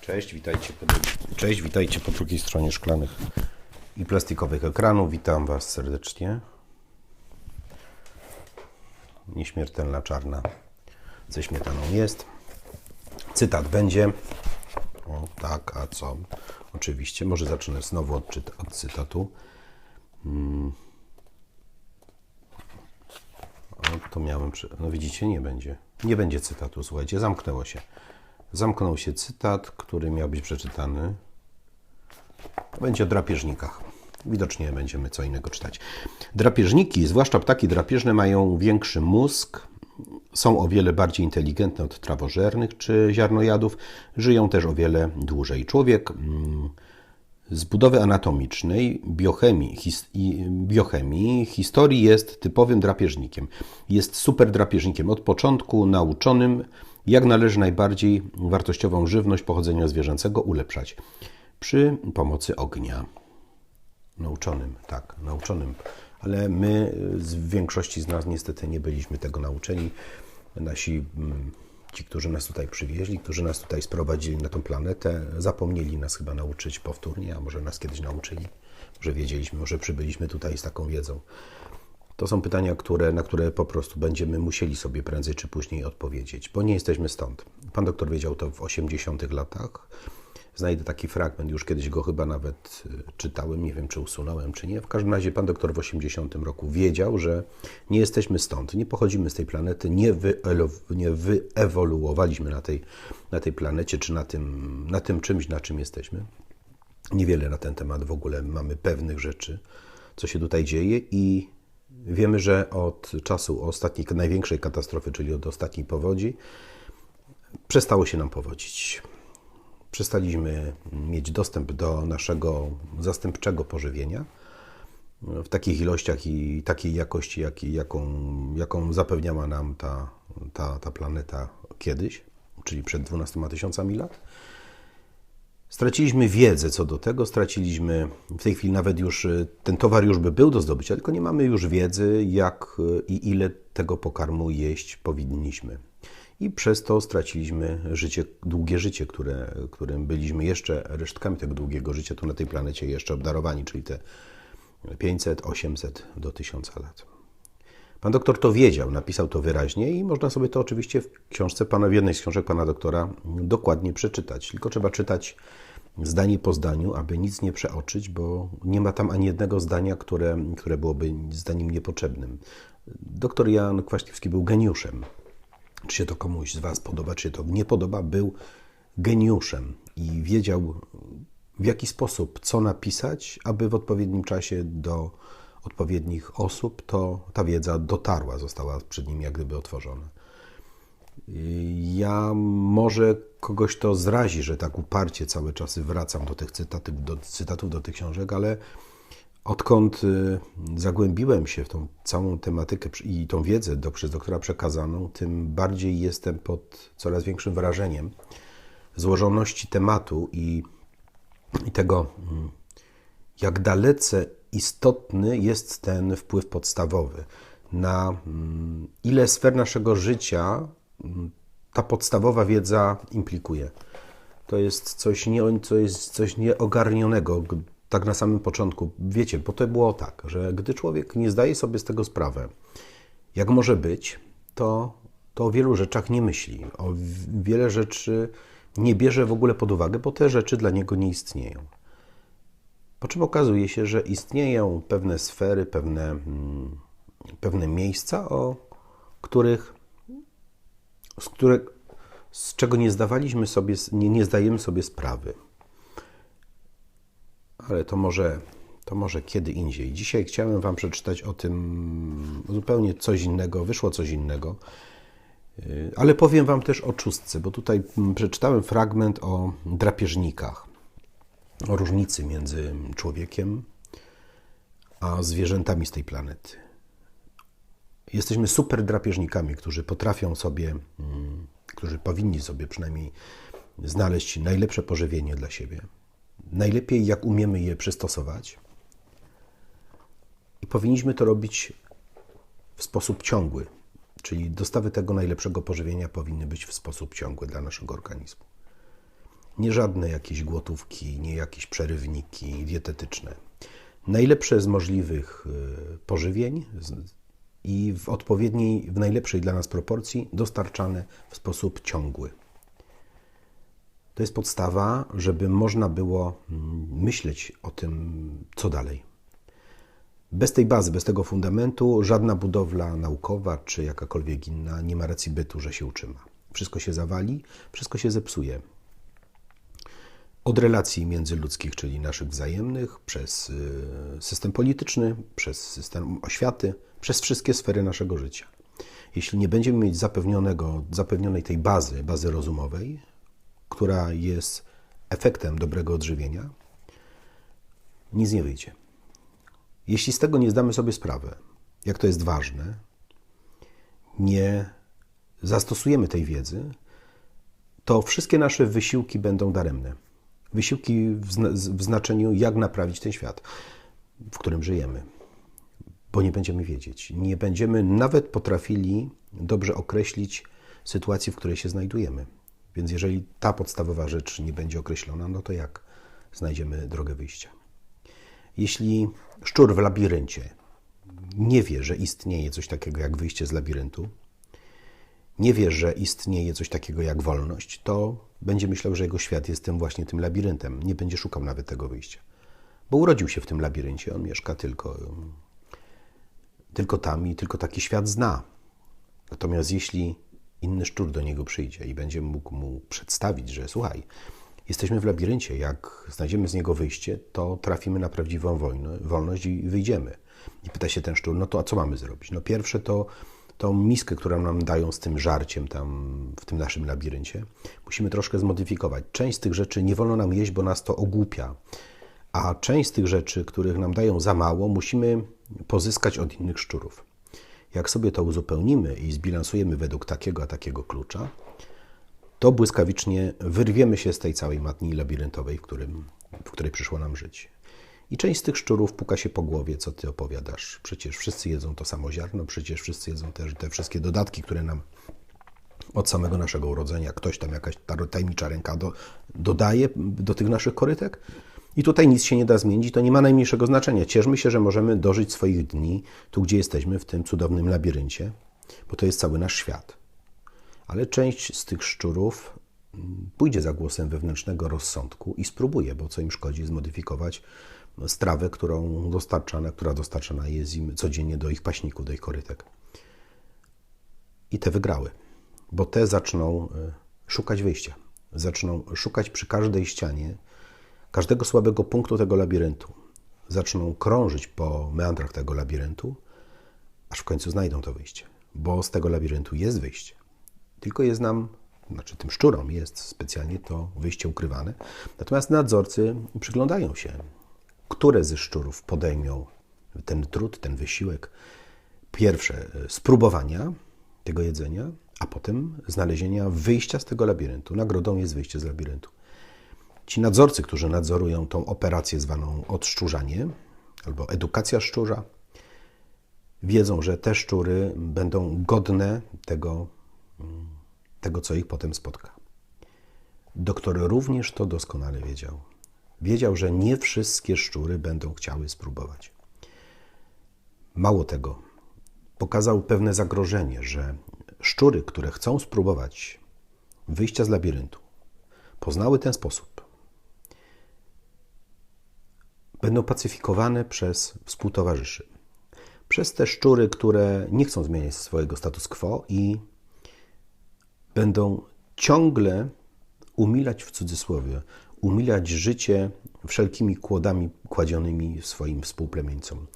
Cześć, witajcie po, Cześć, witajcie po drugiej stronie szklanych i plastikowych ekranów. Witam Was serdecznie. Nieśmiertelna czarna ze śmietaną jest. Cytat będzie. O, tak, a co? Oczywiście. Może zacznę znowu od, czyt- od cytatu. Mm. O, to miałem. Przy... No widzicie, nie będzie. Nie będzie cytatu, słuchajcie, zamknęło się. Zamknął się cytat, który miał być przeczytany. Będzie o drapieżnikach. Widocznie będziemy co innego czytać. Drapieżniki, zwłaszcza ptaki drapieżne, mają większy mózg, są o wiele bardziej inteligentne od trawożernych czy ziarnojadów, żyją też o wiele dłużej. Człowiek mm, z budowy anatomicznej, biochemii, his, biochemii, historii jest typowym drapieżnikiem. Jest super drapieżnikiem od początku, nauczonym, jak należy najbardziej wartościową żywność pochodzenia zwierzęcego ulepszać przy pomocy ognia. Nauczonym, tak, nauczonym. Ale my, z w większości z nas niestety nie byliśmy tego nauczeni. Nasi, mm, ci, którzy nas tutaj przywieźli, którzy nas tutaj sprowadzili na tą planetę, zapomnieli nas chyba nauczyć powtórnie, a może nas kiedyś nauczyli, może wiedzieliśmy, może przybyliśmy tutaj z taką wiedzą. To są pytania, które, na które po prostu będziemy musieli sobie prędzej czy później odpowiedzieć, bo nie jesteśmy stąd. Pan doktor wiedział to w 80 latach. Znajdę taki fragment, już kiedyś go chyba nawet y, czytałem, nie wiem czy usunąłem, czy nie. W każdym razie pan doktor w 80 roku wiedział, że nie jesteśmy stąd, nie pochodzimy z tej planety, nie, nie wyewoluowaliśmy na tej, na tej planecie, czy na tym, na tym czymś, na czym jesteśmy. Niewiele na ten temat w ogóle mamy pewnych rzeczy, co się tutaj dzieje i wiemy, że od czasu ostatniej, największej katastrofy, czyli od ostatniej powodzi, przestało się nam powodzić. Przestaliśmy mieć dostęp do naszego zastępczego pożywienia w takich ilościach i takiej jakości, jak, jaką, jaką zapewniała nam ta, ta, ta planeta kiedyś, czyli przed 12 tysiącami lat. Straciliśmy wiedzę co do tego, straciliśmy w tej chwili nawet już y, ten towar już by był do zdobycia, tylko nie mamy już wiedzy, jak y, i ile tego pokarmu jeść powinniśmy. I przez to straciliśmy życie, długie życie, które, którym byliśmy jeszcze resztkami tego długiego życia tu na tej planecie jeszcze obdarowani, czyli te 500, 800 do 1000 lat. Pan doktor to wiedział, napisał to wyraźnie i można sobie to oczywiście w książce pana, w jednej z książek pana doktora dokładnie przeczytać. Tylko trzeba czytać zdanie po zdaniu, aby nic nie przeoczyć, bo nie ma tam ani jednego zdania, które, które byłoby zdaniem niepotrzebnym. Doktor Jan Kwaśniewski był geniuszem. Czy się to komuś z Was podoba, czy się to nie podoba, był geniuszem i wiedział w jaki sposób, co napisać, aby w odpowiednim czasie do odpowiednich osób to ta wiedza dotarła, została przed nim jak gdyby otworzona. Ja może kogoś to zrazi, że tak uparcie cały czas wracam do tych cytatów, do, cytatów, do tych książek, ale odkąd y, zagłębiłem się w tą całą tematykę i tą wiedzę do, przez doktora przekazaną, tym bardziej jestem pod coraz większym wrażeniem złożoności tematu i, i tego, mm, jak dalece istotny jest ten wpływ podstawowy na mm, ile sfer naszego życia mm, ta podstawowa wiedza implikuje. To jest coś, nie, to jest coś nieogarnionego, tak na samym początku. Wiecie, bo to było tak, że gdy człowiek nie zdaje sobie z tego sprawy, jak może być, to, to o wielu rzeczach nie myśli. O wiele rzeczy nie bierze w ogóle pod uwagę, bo te rzeczy dla niego nie istnieją. Po czym okazuje się, że istnieją pewne sfery, pewne, mm, pewne miejsca, o których, z, które, z czego nie zdawaliśmy sobie, nie, nie zdajemy sobie sprawy. Ale to może, to może kiedy indziej. Dzisiaj chciałem Wam przeczytać o tym zupełnie coś innego, wyszło coś innego. Yy, Ale powiem Wam też o czustce, bo tutaj mm, przeczytałem fragment o drapieżnikach różnicy między człowiekiem a zwierzętami z tej planety. Jesteśmy super drapieżnikami, którzy potrafią sobie, mm, którzy powinni sobie przynajmniej znaleźć najlepsze pożywienie dla siebie. Najlepiej, jak umiemy je przystosować. I powinniśmy to robić w sposób ciągły, czyli dostawy tego najlepszego pożywienia powinny być w sposób ciągły dla naszego organizmu. Nie żadne jakieś głotówki, nie jakieś przerywniki dietetyczne. Najlepsze z możliwych y, pożywień i w odpowiedniej, w najlepszej dla nas proporcji dostarczane w sposób ciągły. To jest podstawa, żeby można było mm, myśleć o tym, co dalej. Bez tej bazy, bez tego fundamentu, żadna budowla naukowa czy jakakolwiek inna nie ma racji bytu, że się utrzyma. Wszystko się zawali, wszystko się zepsuje. Od relacji międzyludzkich, czyli naszych wzajemnych, przez y, system polityczny, przez system oświaty, przez wszystkie sfery naszego życia. Jeśli nie będziemy mieć zapewnionego, zapewnionej tej bazy, bazy rozumowej, która jest efektem dobrego odżywienia, nic nie wyjdzie. Jeśli z tego nie zdamy sobie sprawy, jak to jest ważne, nie zastosujemy tej wiedzy, to wszystkie nasze wysiłki będą daremne. Wysiłki w, zna w znaczeniu, jak naprawić ten świat, w którym żyjemy, bo nie będziemy wiedzieć. Nie będziemy nawet potrafili dobrze określić sytuacji, w której się znajdujemy. Więc jeżeli ta podstawowa rzecz nie będzie określona, no to jak znajdziemy drogę wyjścia? Jeśli szczur w labiryncie nie wie, że istnieje coś takiego jak wyjście z labiryntu, nie wie, że istnieje coś takiego jak wolność, to będzie myślał, że jego świat jest tym właśnie tym labiryntem. Nie będzie szukał nawet tego wyjścia. Bo urodził się w tym labiryncie, on mieszka tylko, tylko tam i tylko taki świat zna. Natomiast jeśli inny szczur do niego przyjdzie i będzie mógł mu przedstawić, że słuchaj, jesteśmy w labiryncie, jak znajdziemy z niego wyjście, to trafimy na prawdziwą wolność i wyjdziemy. I pyta się ten szczur, no to a co mamy zrobić? No pierwsze to tą miskę, którą nam dają z tym żarciem tam w tym naszym labiryncie, musimy troszkę zmodyfikować. Część z tych rzeczy nie wolno nam jeść, bo nas to ogłupia, a część z tych rzeczy, których nam dają za mało, musimy pozyskać od innych szczurów. Jak sobie to uzupełnimy i zbilansujemy według takiego a takiego klucza, to błyskawicznie wyrwiemy się z tej całej matni labiryntowej, w, którym, w której przyszło nam żyć. I część z tych szczurów puka się po głowie, co ty opowiadasz. Przecież wszyscy jedzą to samo ziarno, przecież wszyscy jedzą też te wszystkie dodatki, które nam od samego naszego urodzenia ktoś tam, jakaś tajemnicza ręka do, dodaje do tych naszych korytek. I tutaj nic się nie da zmienić, to nie ma najmniejszego znaczenia. Cieszmy się, że możemy dożyć swoich dni tu, gdzie jesteśmy, w tym cudownym labiryncie, bo to jest cały nasz świat. Ale część z tych szczurów mm, pójdzie za głosem wewnętrznego rozsądku i spróbuje, bo co im szkodzi, zmodyfikować strawę, którą dostarczana, która dostarczana jest im codziennie do ich paśników, do ich korytek. I te wygrały, bo te zaczną e, szukać wyjścia. Zaczną szukać przy każdej ścianie, każdego słabego punktu tego labiryntu. Zaczną krążyć po meandrach tego labiryntu, aż w końcu znajdą to wyjście. Bo z tego labiryntu jest wyjście. Tylko jest nam, znaczy tym szczurom jest specjalnie to wyjście ukrywane. Natomiast nadzorcy przyglądają się, które ze szczurów podejmą ten trud, ten wysiłek. Pierwsze, e, spróbowania tego jedzenia, a potem znalezienia wyjścia z tego labiryntu. Nagrodą jest wyjście z labiryntu. Ci nadzorcy, którzy nadzorują tą operację zwaną odszczurzanie albo edukacja szczurza, wiedzą, że te szczury będą godne tego, tego co ich potem spotka. Doktor również to doskonale wiedział wiedział, że nie wszystkie szczury będą chciały spróbować. Mało tego, pokazał pewne zagrożenie, że szczury, które chcą spróbować wyjścia z labiryntu, poznały ten sposób, będą pacyfikowane przez współtowarzyszy. Przez te szczury, które nie chcą zmieniać swojego status quo i będą ciągle umilać w cudzysłowie umilać życie wszelkimi kłodami kładzionymi swoim współplemieńcom,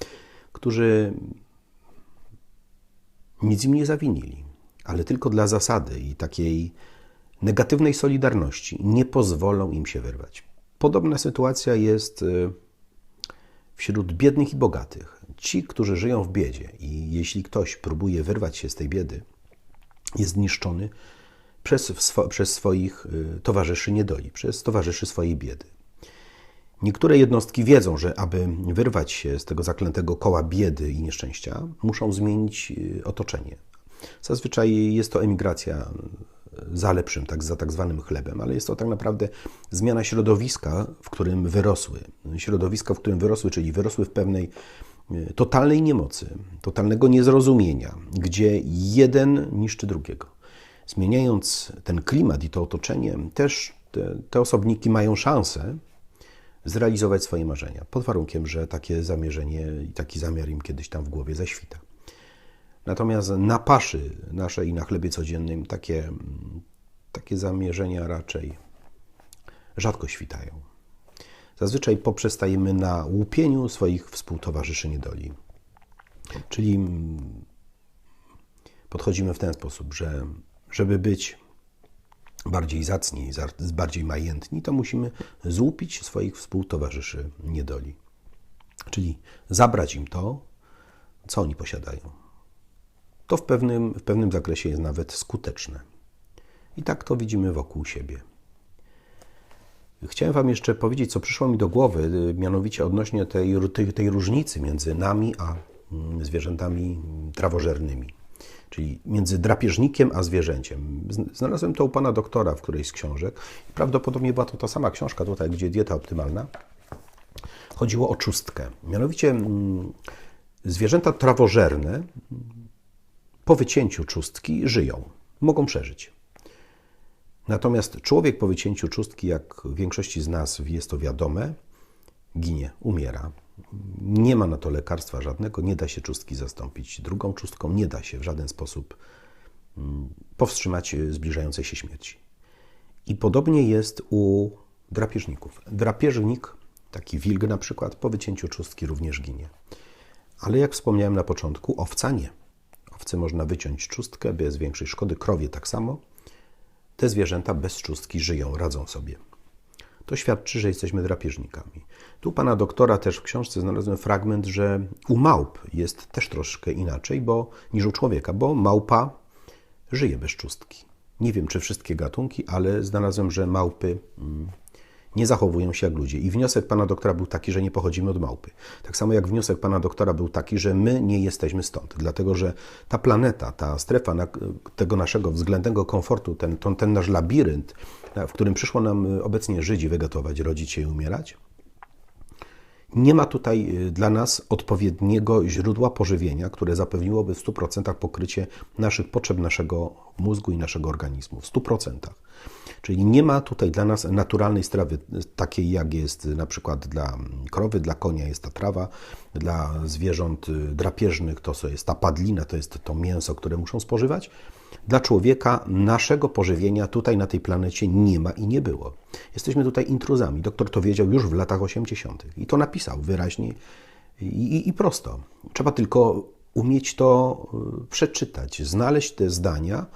którzy nic im nie zawinili, ale tylko dla zasady i takiej negatywnej solidarności nie pozwolą im się wyrwać. Podobna sytuacja jest y, wśród biednych i bogatych. Ci, którzy żyją w biedzie i jeśli ktoś próbuje wyrwać się z tej biedy, jest zniszczony przez, przez swoich y, towarzyszy niedoli, przez towarzyszy swojej biedy. Niektóre jednostki wiedzą, że aby wyrwać się z tego zaklętego koła biedy i nieszczęścia, muszą zmienić y, otoczenie. Zazwyczaj jest to emigracja za lepszym, tak, za tak zwanym chlebem, ale jest to tak naprawdę zmiana środowiska, w którym wyrosły. Środowiska, w którym wyrosły, czyli wyrosły w pewnej totalnej niemocy, totalnego niezrozumienia, gdzie jeden niszczy drugiego. Zmieniając ten klimat i to otoczenie, też te, te osobniki mają szansę zrealizować swoje marzenia, pod warunkiem, że takie zamierzenie i taki zamiar im kiedyś tam w głowie zaświta. Natomiast na paszy naszej i na chlebie codziennym takie, takie zamierzenia raczej rzadko świtają. Zazwyczaj poprzestajemy na łupieniu swoich współtowarzyszy niedoli. Czyli podchodzimy w ten sposób, że żeby być bardziej zacni, bardziej majętni, to musimy złupić swoich współtowarzyszy niedoli. Czyli zabrać im to, co oni posiadają. To w pewnym, w pewnym zakresie jest nawet skuteczne. I tak to widzimy wokół siebie. Chciałem Wam jeszcze powiedzieć, co przyszło mi do głowy, mianowicie odnośnie tej, tej, tej różnicy między nami a mm, zwierzętami trawożernymi czyli między drapieżnikiem a zwierzęciem. Znalazłem to u pana doktora w którejś z książek. Prawdopodobnie była to ta sama książka tutaj, gdzie dieta optymalna. Chodziło o czustkę. Mianowicie mm, zwierzęta trawożerne po wycięciu czustki żyją, mogą przeżyć. Natomiast człowiek po wycięciu czustki, jak większości z nas jest to wiadome, ginie, umiera. Nie ma na to lekarstwa żadnego, nie da się czustki zastąpić drugą czustką, nie da się w żaden sposób mm, powstrzymać zbliżającej się śmierci. I podobnie jest u drapieżników. Drapieżnik, taki wilk na przykład, po wycięciu czustki również ginie. Ale jak wspomniałem na początku, owca nie. Owce można wyciąć czustkę bez większej szkody, krowie tak samo. Te zwierzęta bez czustki żyją, radzą sobie to świadczy, że jesteśmy drapieżnikami. Tu pana doktora też w książce znalazłem fragment, że u małp jest też troszkę inaczej bo, niż u człowieka, bo małpa żyje bez czustki. Nie wiem, czy wszystkie gatunki, ale znalazłem, że małpy mm, nie zachowują się jak ludzie. I wniosek pana doktora był taki, że nie pochodzimy od małpy. Tak samo jak wniosek pana doktora był taki, że my nie jesteśmy stąd, dlatego że ta planeta, ta strefa tego naszego względnego komfortu, ten, ten, ten nasz labirynt, w którym przyszło nam obecnie żyć i wegetować, rodzić się i umierać, nie ma tutaj y, dla nas odpowiedniego źródła pożywienia, które zapewniłoby w 100% pokrycie naszych potrzeb naszego mózgu i naszego organizmu. W 100%. Czyli nie ma tutaj dla nas naturalnej strawy, takiej jak jest na przykład dla krowy, dla konia jest ta trawa, dla zwierząt drapieżnych to jest ta padlina, to jest to mięso, które muszą spożywać. Dla człowieka naszego pożywienia tutaj na tej planecie nie ma i nie było. Jesteśmy tutaj intruzami. Doktor to wiedział już w latach 80. i to napisał wyraźnie i, i, i prosto. Trzeba tylko umieć to y, przeczytać, znaleźć te zdania,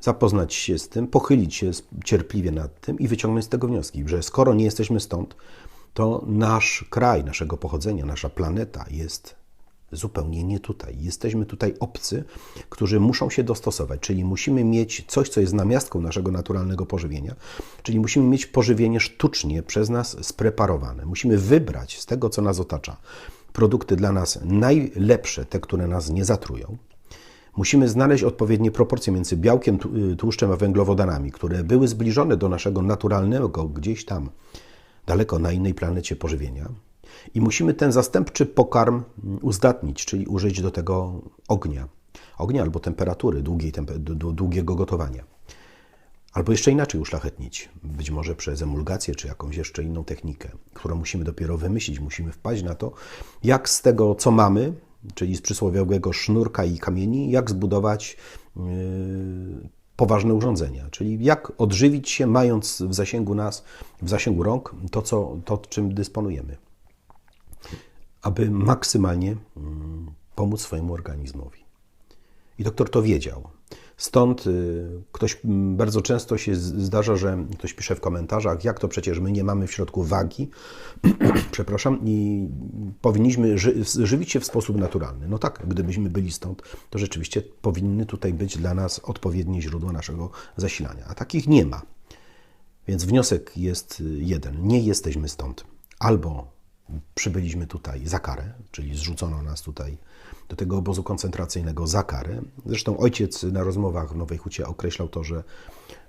zapoznać się z tym, pochylić się cierpliwie nad tym i wyciągnąć z tego wnioski, że skoro nie jesteśmy stąd, to nasz kraj, naszego pochodzenia, nasza planeta jest zupełnie nie tutaj. Jesteśmy tutaj obcy, którzy muszą się dostosować, czyli musimy mieć coś, co jest namiastką naszego naturalnego pożywienia, czyli musimy mieć pożywienie sztucznie przez nas spreparowane. Musimy wybrać z tego, co nas otacza, produkty dla nas najlepsze, te, które nas nie zatrują. Musimy znaleźć odpowiednie proporcje między białkiem, y, tłuszczem a węglowodanami, które były zbliżone do naszego naturalnego, gdzieś tam daleko na innej planecie pożywienia. I musimy ten zastępczy pokarm uzdatnić, czyli użyć do tego ognia. Ognia albo temperatury, długiej, długiego gotowania. Albo jeszcze inaczej uszlachetnić, być może przez emulgację czy jakąś jeszcze inną technikę, którą musimy dopiero wymyślić. Musimy wpaść na to, jak z tego, co mamy, czyli z przysłowiowego sznurka i kamieni, jak zbudować yy, poważne urządzenia, czyli jak odżywić się, mając w zasięgu nas, w zasięgu rąk to, co, to czym dysponujemy, aby maksymalnie mm, pomóc swojemu organizmowi. I doktor to wiedział. Stąd y, ktoś bardzo często się zdarza, że ktoś pisze w komentarzach, jak to przecież my nie mamy w środku wagi, przepraszam, i powinniśmy ży żywić się w sposób naturalny. No tak, gdybyśmy byli stąd, to rzeczywiście powinny tutaj być dla nas odpowiednie źródła naszego zasilania, a takich nie ma. Więc wniosek jest jeden: nie jesteśmy stąd. Albo przybyliśmy tutaj za karę, czyli zrzucono nas tutaj do tego obozu koncentracyjnego za karę. Zresztą ojciec na rozmowach w Nowej Hucie określał to, że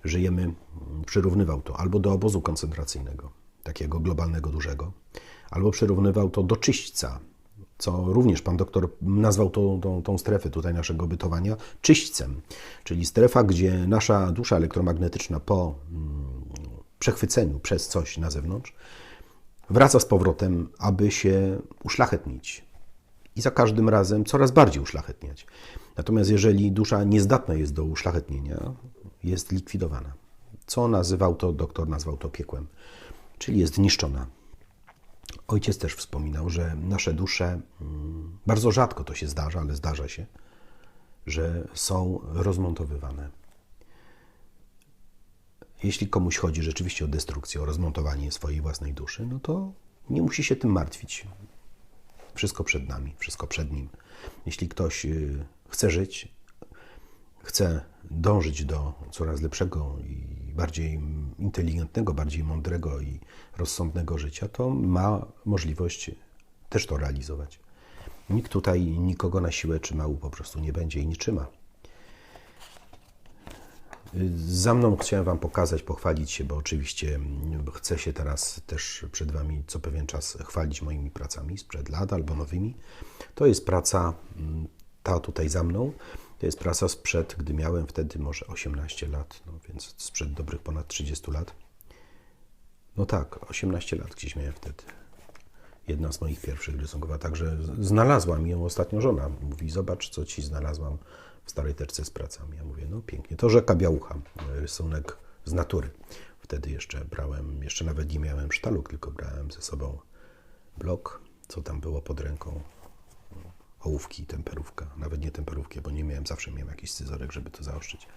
żyjemy, przyrównywał to albo do obozu koncentracyjnego, takiego globalnego, dużego, albo przyrównywał to do czyśćca, co również pan doktor nazwał tą, tą, tą strefę tutaj naszego bytowania czyśćcem, czyli strefa, gdzie nasza dusza elektromagnetyczna po mm, przechwyceniu przez coś na zewnątrz wraca z powrotem, aby się uszlachetnić. I za każdym razem coraz bardziej uszlachetniać. Natomiast jeżeli dusza niezdatna jest do uszlachetnienia, jest likwidowana. Co nazywał to, doktor nazwał to piekłem, czyli jest niszczona. Ojciec też wspominał, że nasze dusze, mm, bardzo rzadko to się zdarza, ale zdarza się, że są rozmontowywane. Jeśli komuś chodzi rzeczywiście o destrukcję, o rozmontowanie swojej własnej duszy, no to nie musi się tym martwić. Wszystko przed nami, wszystko przed nim. Jeśli ktoś y, chce żyć, chce dążyć do coraz lepszego i bardziej inteligentnego, bardziej mądrego i rozsądnego życia, to ma możliwość też to realizować. Nikt tutaj nikogo na siłę trzymał po prostu nie będzie i nie trzyma. Za mną chciałem Wam pokazać, pochwalić się, bo oczywiście chcę się teraz też przed Wami co pewien czas chwalić moimi pracami sprzed lat albo nowymi. To jest praca mm, ta tutaj za mną. To jest praca sprzed, gdy miałem wtedy może 18 lat, no więc sprzed dobrych ponad 30 lat. No tak, 18 lat gdzieś miałem wtedy. Jedna z moich pierwszych rysunków, także znalazłam ją ostatnio żona. Mówi, zobacz, co Ci znalazłam w starej teczce z pracami. Ja mówię, no pięknie. To rzeka Białucha, rysunek z natury. Wtedy jeszcze brałem, jeszcze nawet nie miałem sztaluk, tylko brałem ze sobą blok, co tam było pod ręką, ołówki, temperówka. Nawet nie temperówki, bo nie miałem, zawsze miałem jakiś scyzorek, żeby to zaostrzyć.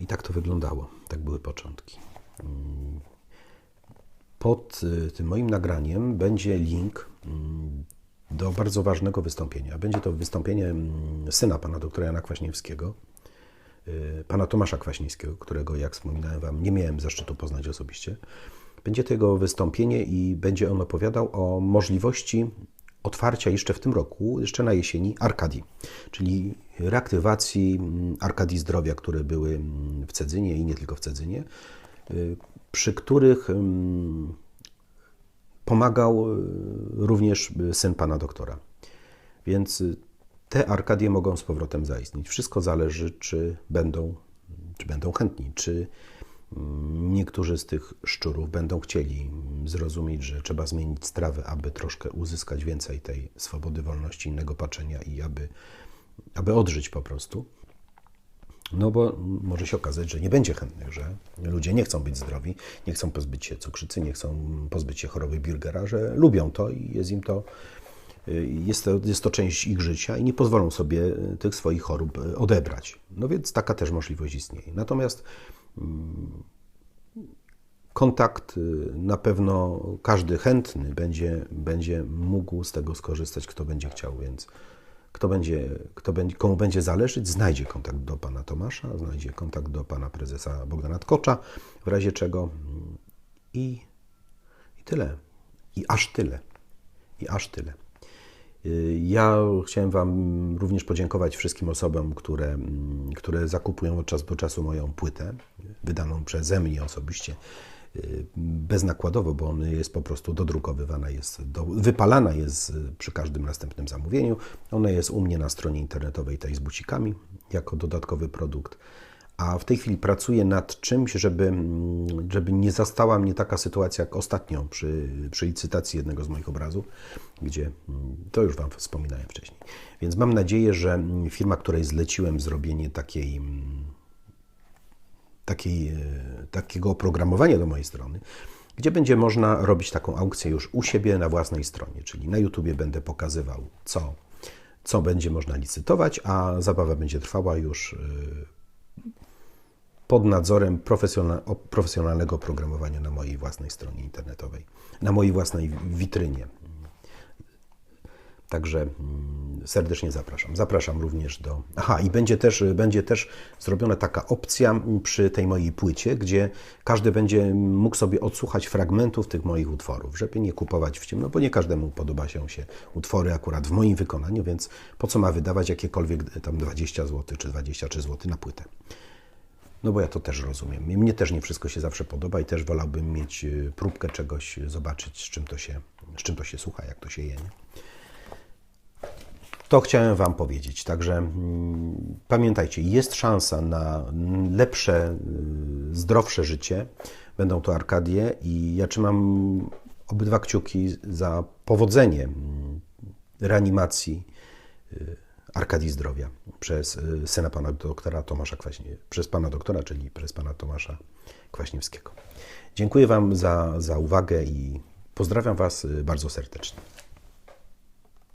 I tak to wyglądało. Tak były początki. Pod y, tym moim nagraniem będzie link mm, do bardzo ważnego wystąpienia. Będzie to wystąpienie mm, syna pana doktora Jana Kwaśniewskiego, y, pana Tomasza Kwaśniewskiego, którego, jak wspominałem wam, nie miałem zaszczytu poznać osobiście. Będzie to jego wystąpienie i będzie on opowiadał o możliwości otwarcia jeszcze w tym roku, jeszcze na jesieni, Arkadii, czyli reaktywacji mm, Arkadii Zdrowia, które były mm, w Cedzynie i nie tylko w Cedzynie, y, przy których pomagał e, również e, syn pana doktora. Więc e, te arkadie mogą z powrotem zaistnieć. Wszystko zależy, czy będą, czy będą chętni, czy mm, niektórzy z tych szczurów będą chcieli mm, zrozumieć, że trzeba zmienić strawę, aby troszkę uzyskać więcej tej swobody, wolności, innego patrzenia i aby, aby odżyć po prostu. No bo może się okazać, że nie będzie chętnych, że ludzie nie chcą być zdrowi, nie chcą pozbyć się cukrzycy, nie chcą pozbyć się choroby Birgera, że lubią to i jest im to, jest to, jest to część ich życia i nie pozwolą sobie tych swoich chorób odebrać. No więc taka też możliwość istnieje. Natomiast mm, kontakt y, na pewno każdy chętny będzie, będzie mógł z tego skorzystać, kto będzie chciał, więc kto będzie, kto będzie, komu będzie zależeć, znajdzie kontakt do pana Tomasza, znajdzie kontakt do pana prezesa Bogdana Tkocza, w razie czego i, i tyle. I aż tyle. I aż tyle. Ja chciałem Wam również podziękować wszystkim osobom, które, które zakupują od czasu do czasu moją płytę, wydaną przeze mnie osobiście beznakładowo, bo ona jest po prostu dodrukowywana, jest do, wypalana jest przy każdym następnym zamówieniu. Ona jest u mnie na stronie internetowej tej z bucikami jako dodatkowy produkt. A w tej chwili pracuję nad czymś, żeby, żeby nie zastała mnie taka sytuacja jak ostatnio przy, przy licytacji jednego z moich obrazów, gdzie to już Wam wspominałem wcześniej. Więc mam nadzieję, że firma, której zleciłem zrobienie takiej takiej, e, takiego oprogramowania do mojej strony, gdzie będzie można robić taką aukcję już u siebie na własnej stronie, czyli na YouTubie będę pokazywał, co, co będzie można licytować, a zabawa będzie trwała już e, pod nadzorem profesjonalnego oprogramowania na mojej własnej stronie internetowej, na mojej własnej witrynie. Także mm, serdecznie zapraszam. Zapraszam również do. Aha, i będzie też, będzie też zrobiona taka opcja przy tej mojej płycie, gdzie każdy będzie mógł sobie odsłuchać fragmentów tych moich utworów, żeby nie kupować w ciemno, bo nie każdemu podoba się się utwory akurat w moim wykonaniu, więc po co ma wydawać jakiekolwiek tam 20 zł czy 23 zł na płytę. No bo ja to też rozumiem. Mnie też nie wszystko się zawsze podoba i też wolałbym mieć y, próbkę czegoś, zobaczyć z czym to się, z czym to się słucha, jak to się je. Nie? To chciałem Wam powiedzieć. Także mm, pamiętajcie, jest szansa na lepsze, y, zdrowsze życie. Będą to Arkadie i ja trzymam obydwa kciuki za powodzenie mm, reanimacji y, Arkadii Zdrowia przez y, syna pana doktora Tomasza Kwaśnie, przez pana doktora, czyli przez pana Tomasza Kwaśniewskiego. Dziękuję Wam za, za uwagę i pozdrawiam Was bardzo serdecznie.